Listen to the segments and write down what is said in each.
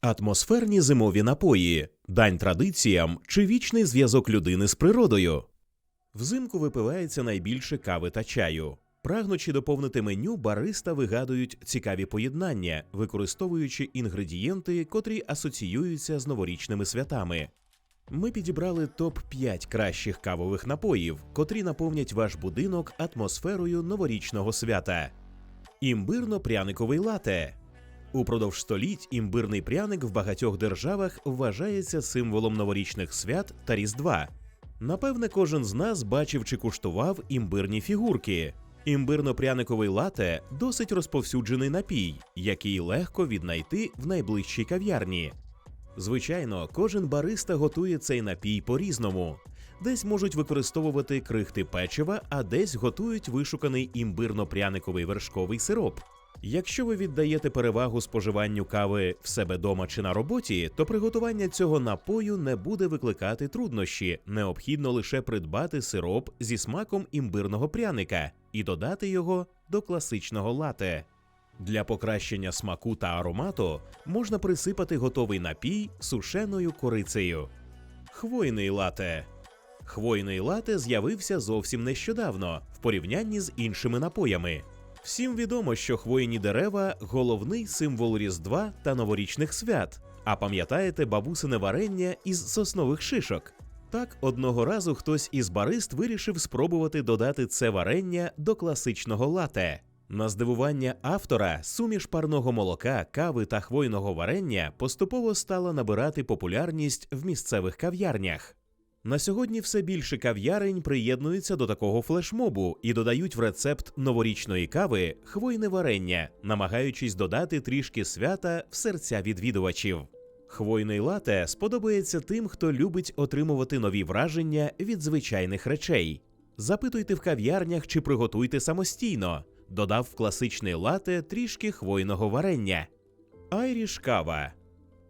Атмосферні зимові напої, дань традиціям чи вічний зв'язок людини з природою. Взимку випивається найбільше кави та чаю. Прагнучи доповнити меню, бариста вигадують цікаві поєднання, використовуючи інгредієнти, котрі асоціюються з новорічними святами. Ми підібрали топ 5 кращих кавових напоїв, котрі наповнять ваш будинок атмосферою новорічного свята. Імбирно-пряниковий лате. Упродовж століть імбирний пряник в багатьох державах вважається символом новорічних свят та Різдва. Напевне, кожен з нас бачив чи куштував імбирні фігурки. Імбирно-пряниковий лате досить розповсюджений напій, який легко віднайти в найближчій кав'ярні. Звичайно, кожен бариста готує цей напій по-різному. Десь можуть використовувати крихти печива, а десь готують вишуканий імбирно-пряниковий вершковий сироп. Якщо ви віддаєте перевагу споживанню кави в себе дома чи на роботі, то приготування цього напою не буде викликати труднощі. Необхідно лише придбати сироп зі смаком імбирного пряника і додати його до класичного лате. Для покращення смаку та аромату можна присипати готовий напій сушеною корицею. Хвойний лате. Хвойний лате з'явився зовсім нещодавно в порівнянні з іншими напоями. Всім відомо, що хвойні дерева головний символ Різдва та новорічних свят. А пам'ятаєте бабусине варення із соснових шишок? Так, одного разу хтось із барист вирішив спробувати додати це варення до класичного лате. На здивування автора, суміш парного молока, кави та хвойного варення поступово стала набирати популярність в місцевих кав'ярнях. На сьогодні все більше кав'ярень приєднуються до такого флешмобу і додають в рецепт новорічної кави хвойне варення, намагаючись додати трішки свята в серця відвідувачів. Хвойний лате сподобається тим, хто любить отримувати нові враження від звичайних речей. Запитуйте в кав'ярнях чи приготуйте самостійно. Додав в класичний лате трішки хвойного варення. Айріш кава.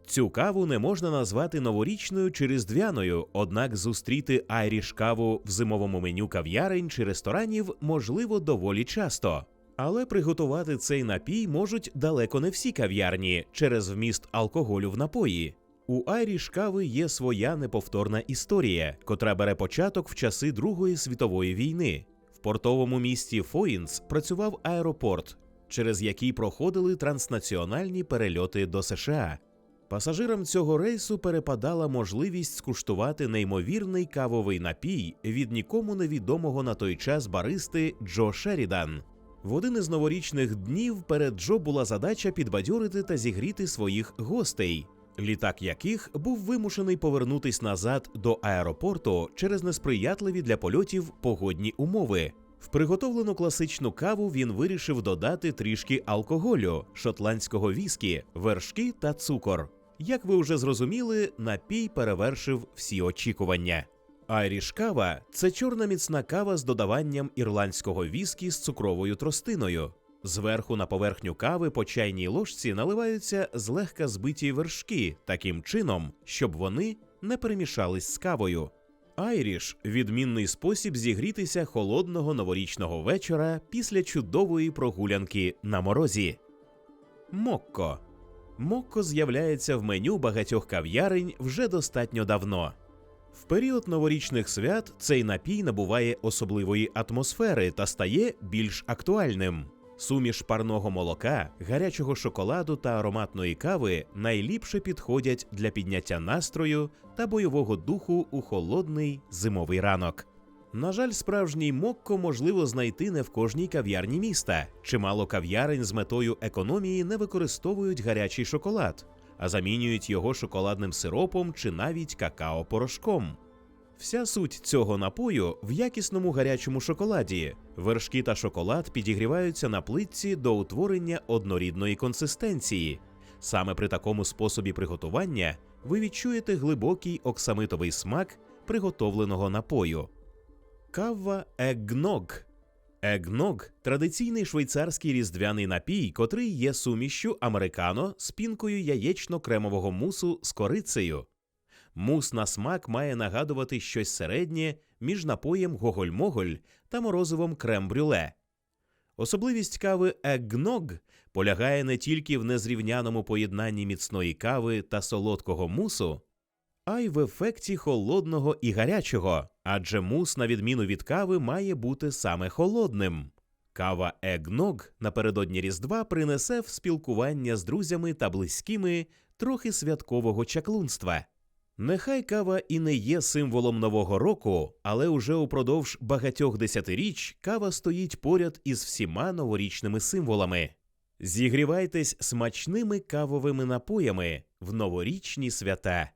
Цю каву не можна назвати новорічною чи різдвяною, однак зустріти айріш каву в зимовому меню кав'ярень чи ресторанів можливо доволі часто. Але приготувати цей напій можуть далеко не всі кав'ярні через вміст алкоголю в напої. У айріш кави є своя неповторна історія, котра бере початок в часи Другої світової війни. В портовому місті Фоїнс працював аеропорт, через який проходили транснаціональні перельоти до США. Пасажирам цього рейсу перепадала можливість скуштувати неймовірний кавовий напій від нікому невідомого на той час баристи Джо Шерідан. В один із новорічних днів перед Джо була задача підбадьорити та зігріти своїх гостей, літак яких був вимушений повернутись назад до аеропорту через несприятливі для польотів погодні умови. В приготовлену класичну каву він вирішив додати трішки алкоголю, шотландського віскі, вершки та цукор. Як ви вже зрозуміли, напій перевершив всі очікування. Айріш кава це чорна міцна кава з додаванням ірландського віскі з цукровою тростиною. Зверху на поверхню кави по чайній ложці наливаються злегка збиті вершки таким чином, щоб вони не перемішались з кавою. Айріш відмінний спосіб зігрітися холодного новорічного вечора після чудової прогулянки на морозі. Мокко. Мокко з'являється в меню багатьох кав'ярень вже достатньо давно. В період новорічних свят цей напій набуває особливої атмосфери та стає більш актуальним. Суміш парного молока, гарячого шоколаду та ароматної кави найліпше підходять для підняття настрою та бойового духу у холодний зимовий ранок. На жаль, справжній мокко можливо знайти не в кожній кав'ярні міста. Чимало кав'ярень з метою економії не використовують гарячий шоколад, а замінюють його шоколадним сиропом чи навіть какао-порошком. Вся суть цього напою в якісному гарячому шоколаді. Вершки та шоколад підігріваються на плитці до утворення однорідної консистенції. Саме при такому способі приготування ви відчуєте глибокий оксамитовий смак приготовленого напою. Кавва егног. Егног традиційний швейцарський різдвяний напій, котрий є сумішчю американо з пінкою яєчно-кремового мусу з корицею. Мус на смак має нагадувати щось середнє між напоєм гоголь-моголь та морозивом крем-брюле. Особливість кави егног полягає не тільки в незрівняному поєднанні міцної кави та солодкого мусу, а й в ефекті холодного і гарячого, адже мус, на відміну від кави, має бути саме холодним. Кава Егног напередодні Різдва принесе в спілкування з друзями та близькими трохи святкового чаклунства. Нехай кава і не є символом нового року, але уже упродовж багатьох десятиріч кава стоїть поряд із всіма новорічними символами. Зігрівайтесь смачними кавовими напоями в новорічні свята.